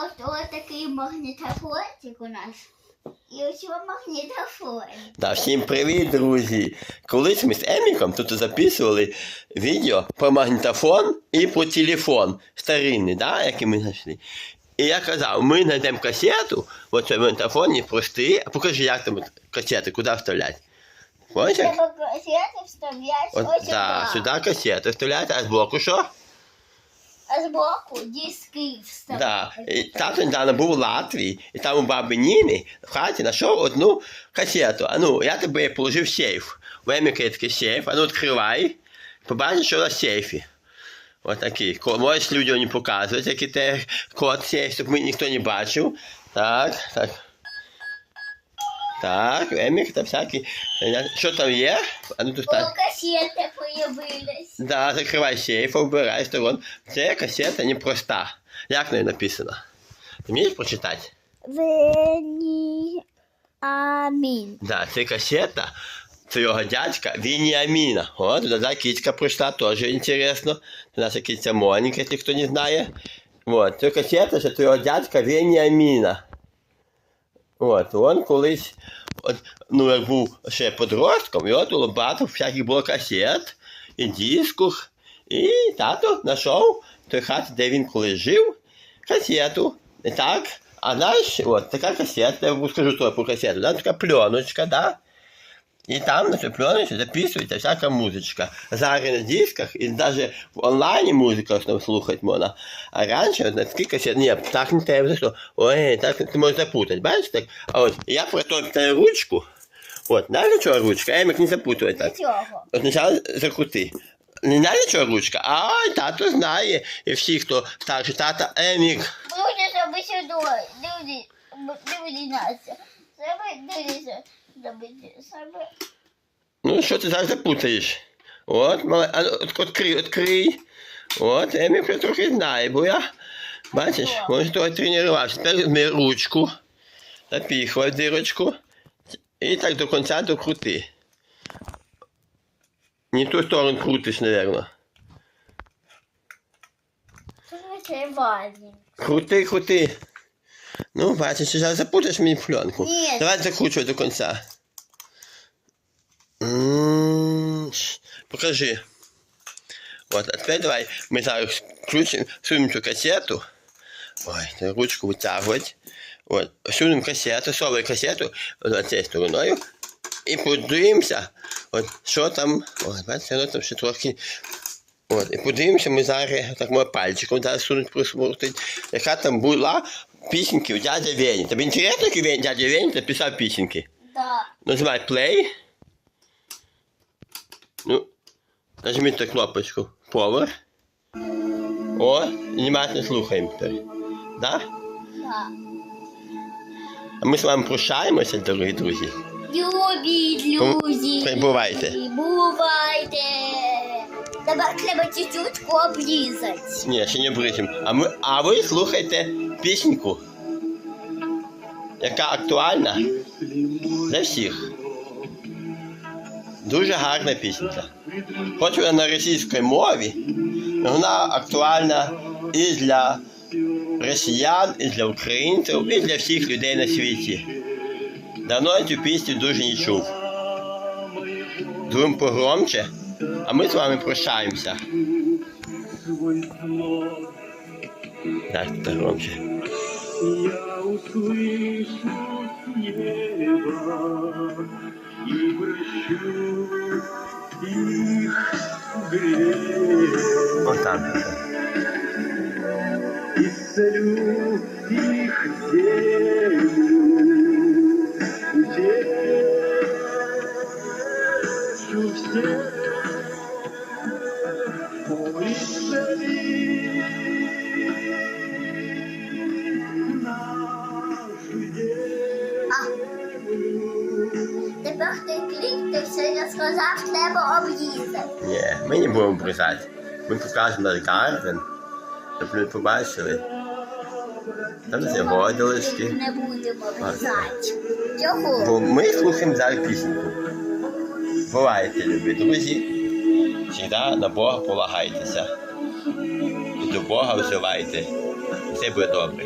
От ось такий магнітофончик у нас. І ось його магнітофон. Да, всім привіт, друзі! Колись ми з Еміком тут записували відео про магнітофон і про телефон старинний, да, який ми знайшли. І я казав, ми знайдемо касету, оцей магнітофон не простий, а покажи, як там касети, куди вставляти. Бачиш? як? Треба касети вставляти От, ось да, сюди. сюди касету вставляти, а збоку що? Збоку диски вставляти. Да. І тато недавно був у Латвії, і там у баби Ніни в хаті знайшов одну касету. А ну, я тебе положив в сейф. Еміка такий сейф, а ну відкривай. Побачиш, що на сейфі. Ось такий. Ко- Можеш людям не показувати, який те код сейф, щоб ми ніхто не бачив. Так, так. Так, Емік там всякі. Що там є? А ну тут так. касети появились. Да, закривай сейф, вбирай сторон. Це касета непроста. Як на неї написано? Ти вмієш прочитати? Вені Амін. Да, це касета твого дядька Веніаміна. О, туди кітька прийшла, теж інтересно. Це наша кітя Моніка, якщо хто не знає. Вот, це касета це твого дядька Веніаміна. От, он колись, от, ну, як був ще подростком, і от у багато всяких було касет і дисків. І тато знайшов той хат, де він колись жив, касету. І так, а знаєш, от така касета, я вам скажу про касету, да, така пленочка, да? І там на цій пленочці записується всяка музичка. Зараз на дисках і навіть в онлайні музику основно слухати можна. А раніше на такі касети, ні, так не треба, що, ой, так ти можеш запутати, бачиш так? А от я протоптаю ручку, от, знаєш, чого ручка? Емік не запутує так. От спочатку закрути. Не знає чого ручка, а тато знає. І всі, хто старший тата, Емік. Буде себе сюди. Дивись, дивись нас. Себе дивися. Ну, що ти зараз запутаєш? От, мале, а, от, відкрий. От, Емік вже трохи знає, бо я, бачиш, може того тренувався. Тепер візьми ручку, запіхай в дирочку і так до кінця докрути. Не в ту сторону крутиш, мабуть. Крути, крути. Ну, бачиш, зараз запутаєш мені пленку. Ні. Давай закручуй до кінця. М, ш- Покажи. От, а тепер давай ми зараз включимо, всунемо цю касету. Ой, треба ручку витягувати. От, всунемо касету, совую касету от цією стороною. І подивимося, от, що там. Ой, бачите, воно там ще трохи. От, і подивимося, ми зараз так моє пальчиком зараз сунуть присмуртить, яка там була пісеньки у дядя Вені. Тобі інтересно, як дядя Вені написав пісеньки? Да. Нажимай play. Ну, нажміть кнопочку Power. О, внимательно слухаємо тепер. Да? Да. А ми з вами прощаємося, дорогі друзі. Любі друзі. Бувайте. Бувайте. Тепер треба чуть-чуть облізати. Ні, ще не бризимо. А, ми, а ви слухайте пісеньку, яка актуальна для всіх. Дуже гарна пісенька. Хоч вона на російській мові, вона актуальна і для росіян, і для українців, і для всіх людей на світі. Давно я цю пісню дуже не чув. Думаю погромче, а ми з вами прощаємося. Так, громче. Я услышу с неба и прощу их грех. Отак. Исцелю их землю, утешу всех. Я сказав, треба об'їздити. Ні, ми не будемо бризати. Ми покажемо наш гарден, щоб люди побачили. Там це водолишки. Не будемо об'їздати. Чого? Бо ми слухаємо зараз пісеньку. Бувайте, любі друзі. Завжди на Бога полагайтеся. І до Бога взивайте. Все буде добре.